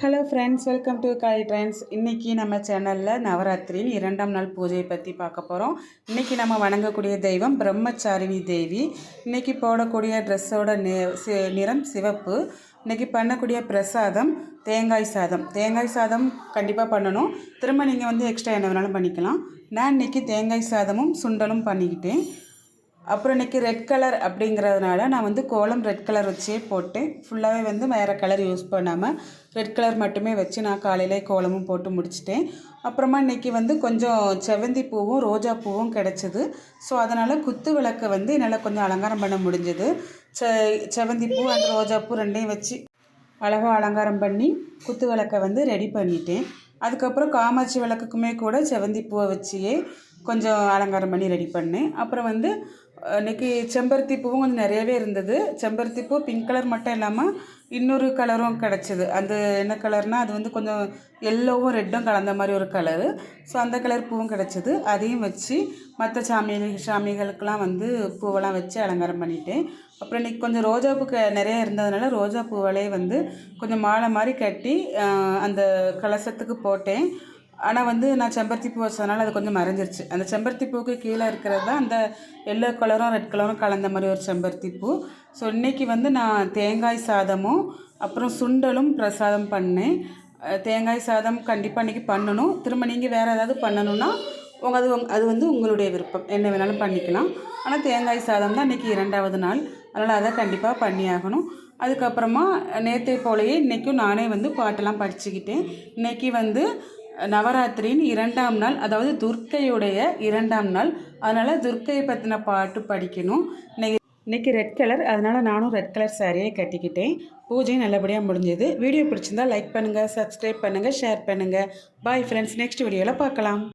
Hello friends welcome to Kali trends இன்றைக்கி நம்ம சேனலில் நவராத்திரியின் இரண்டாம் நாள் பூஜையை பற்றி பார்க்க போகிறோம் இன்றைக்கி நம்ம வணங்கக்கூடிய தெய்வம் பிரம்மச்சாரிணி தேவி. இன்றைக்கி போடக்கூடிய ட்ரெஸ்ஸோட நிறம் சிவப்பு. இன்றைக்கி பண்ணக்கூடிய பிரசாதம் தேங்காய் சாதம். தேங்காய் சாதம் கண்டிப்பாக பண்ணணும். திரும்ப நீங்கள் வந்து எக்ஸ்ட்ரா என்ன வேணாலும் பண்ணிக்கலாம். நான் இன்றைக்கி தேங்காய் சாதமும் சுண்டலும் பண்ணிக்கிட்டேன். அப்புறம் இன்றைக்கி ரெட் கலர் அப்படிங்கிறதுனால நான் வந்து கோலம் ரெட் கலர் வச்சே போட்டேன் ஃபுல்லாகவே வந்து வேறு கலர் யூஸ் பண்ணாமல் ரெட் கலர் மட்டுமே வச்சு நான் காலையிலே கோலமும் போட்டு முடிச்சிட்டேன். அப்புறமா இன்றைக்கி வந்து கொஞ்சம் செவந்தி பூவும் ரோஜா பூவும் கிடச்சிது. ஸோ அதனால் குத்து விளக்கை வந்து என்னால் கொஞ்சம் அலங்காரம் பண்ண முடிஞ்சது. செ செவந்தி பூ அண்ட் ரோஜா பூ ரெண்டையும் வச்சு அழகாக அலங்காரம் பண்ணி குத்து விளக்கை வந்து ரெடி பண்ணிட்டேன். அதுக்கப்புறம் காமாட்சி விளக்குக்குமே கூட செவந்தி பூவை வச்சியே கொஞ்சம் அலங்காரம் பண்ணி ரெடி பண்ணேன். அப்புறம் வந்து இன்றைக்கி செம்பருத்தி பூவும் கொஞ்சம் நிறையவே இருந்தது. செம்பருத்தி பூ பிங்க் கலர் மட்டும் இல்லாமல் இன்னொரு கலரும் கிடச்சிது. அந்த என்ன கலர்னால் அது வந்து கொஞ்சம் எல்லோவும் ரெட்டும் கலந்த மாதிரி ஒரு கலரு ஸோ அந்த கலர் பூவும் கிடச்சிது. அதையும் வச்சு மற்ற சாமி சாமிகளுக்கெலாம் வந்து பூவெல்லாம் வச்சு அலங்காரம் பண்ணிட்டேன். அப்புறம் இன்றைக்கி கொஞ்சம் ரோஜா பூ க நிறைய இருந்ததுனால ரோஜா பூவலே வந்து கொஞ்சம் மாலை மாதிரி கட்டி அந்த கலசத்துக்கு போட்டேன். ஆனால் வந்து நான் செம்பருத்தி பூ வச்சதுனால அது கொஞ்சம் மறைஞ்சிருச்சு. அந்த செம்பருத்தி பூவுக்கு கீழே இருக்கிறது தான் அந்த எல்லோ கலரும் ரெட் கலரும் கலந்த மாதிரி ஒரு செம்பருத்தி பூ ஸோ இன்றைக்கி வந்து நான் தேங்காய் சாதமும் அப்புறம் சுண்டலும் பிரசாதம் பண்ணேன். தேங்காய் சாதம் கண்டிப்பாக இன்றைக்கி பண்ணணும். திரும்ப நீங்கள் வேறு ஏதாவது பண்ணணுன்னா உங்கள் அது அது வந்து உங்களுடைய விருப்பம். என்ன வேணாலும் பண்ணிக்கலாம். ஆனால் தேங்காய் சாதம் தான் இன்றைக்கி இரண்டாவது நாள். அதனால் அதை கண்டிப்பாக பண்ணியாகணும். அதுக்கப்புறமா நேற்றை போலயே இன்றைக்கும் நானே வந்து பாட்டெல்லாம் படிச்சுக்கிட்டேன். இன்றைக்கி வந்து நவராத்திரியின் இரண்டாம் நாள் அதாவது துர்க்கையுடைய இரண்டாம் நாள். அதனால் துர்க்கையை பற்றின பாட்டு படிக்கணும். இன்னைக்கு இன்றைக்கி ரெட் கலர் அதனால் நானும் ரெட் கலர் சாரியை கட்டிக்கிட்டேன். பூஜையும் நல்லபடியாக முடிஞ்சது. வீடியோ பிடிச்சிருந்தா லைக் பண்ணுங்கள் சப்ஸ்கிரைப் பண்ணுங்கள் ஷேர் பண்ணுங்கள் பாய் ஃப்ரெண்ட்ஸ் நெக்ஸ்ட் வீடியோவில் பார்க்கலாம்.